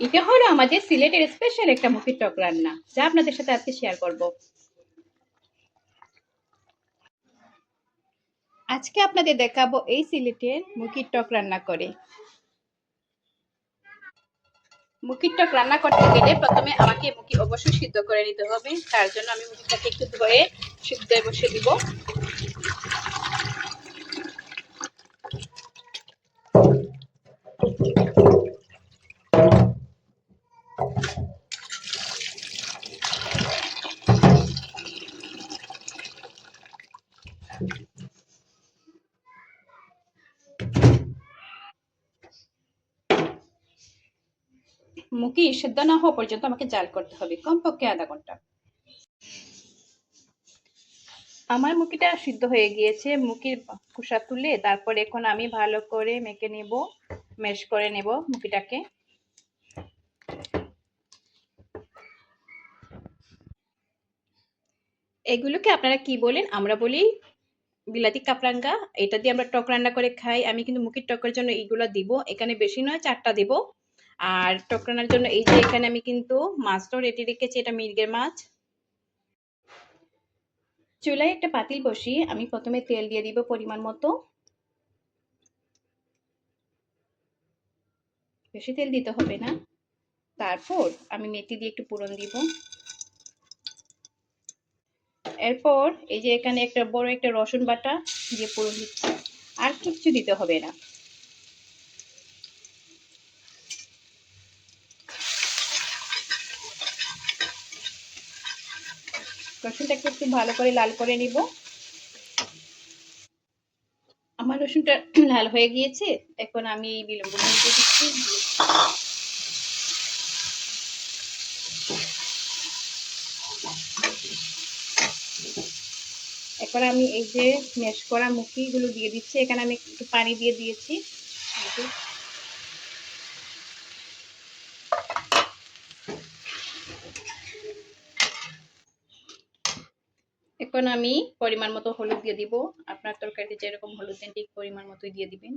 এটা হলো আমাদের সিলেটের স্পেশাল একটা মুখির টক রান্না, যা আপনাদের সাথে আজকে শেয়ার করব। আজকে আপনাদের দেখাবো এই সিলেটের মুখির টক রান্না করে। মুখির টক রান্না করতে গেলে প্রথমে আমাকে মুখি অবশ্যই সিদ্ধ করে নিতে হবে, তার জন্য আমি মুখিটাকে একটু ধুয়ে সিদ্ধ বসে দিব। মুখি সিদ্ধ না হওয়া পর্যন্ত আমাকে জাল করতে হবে, কমপক্ষে আধা ঘণ্টা। আমার মুখিটা সিদ্ধ হয়ে গিয়েছে, মুখির খোসা তুলে তারপর এখন আমি ভালো করে মেখে নেব মেশ করে নেব মুখিটাকে। এগুলোকে আপনারা কি বলেন? আমরা বলি বিলাতি কাপরাঙ্গা, এটা দিয়ে আমরা টক রান্না করে খাই। আমি কিন্তু মুখের টকের জন্য এইগুলো দিব। এখানে বেশি নয়, চারটা দিব। আর টক রান্নার জন্য এই যে এখানে আমি কিন্তু মাছটাও রেডি রেখেছি, এটা মির্গের মাছ। চুলায় একটা পাতিল বসিয়ে আমি প্রথমে তেল দিয়ে দিব পরিমাণ মতো। বেশি তেল দিতে হবে না। তারপর আমি মেথি দিয়ে একটু পুরন দিব। এরপর এই যে এখানে একটা বড় একটা রসুন বাটা দিয়ে পুরন দিচ্ছি আর কিচ্ছু দিতে হবে না। রসুনটাকে একটু ভালো করে লাল করে নিব। আমার রসুনটা লাল হয়ে গিয়েছে। এখন আমি এই বিলম্ব দিচ্ছি এখন আমি এই যে ম্যাশ করা মুখিগুলো দিয়ে দিচ্ছি। এখানে আমি একটু পানি দিয়ে দিয়েছি। এখন আমি পরিমাণ মতো হলুদ দিয়ে দিব। আপনার তরকারিতে যেরকম হলুদ দেন, ঠিক পরিমাণ মতোই দিয়ে দিবেন।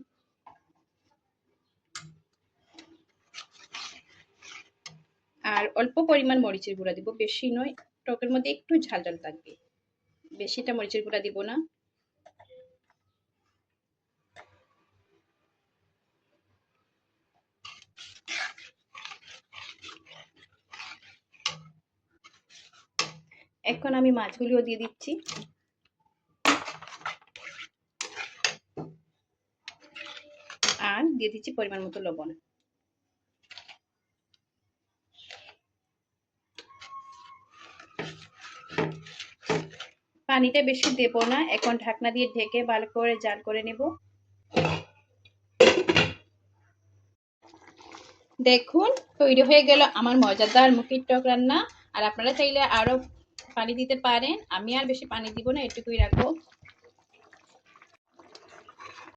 আর অল্প পরিমাণ মরিচের গুঁড়া দিব। বেশি নয়, টকের মধ্যে একটু ঝাল ঝাল থাকবে। বেশিটা মরিচের গুঁড়া দিব না। এখন আমি মাছগুলিও দিয়ে দিচ্ছি। আর দিয়ে দিচ্ছি পরিমাণ মতো লবণ। পানিটা বেশি দেব না, এখন ঢাকনা দিয়ে ঢেকে ভালো করে জাল করে নেব। দেখুন, তৈরি হয়ে গেল আমার মজাদার মুখির টক রান্না। আর আপনারা চাইলে আরও পানি দিতে পারেন, আমি আর বেশি পানি দিব না, এটুকুই রাখব।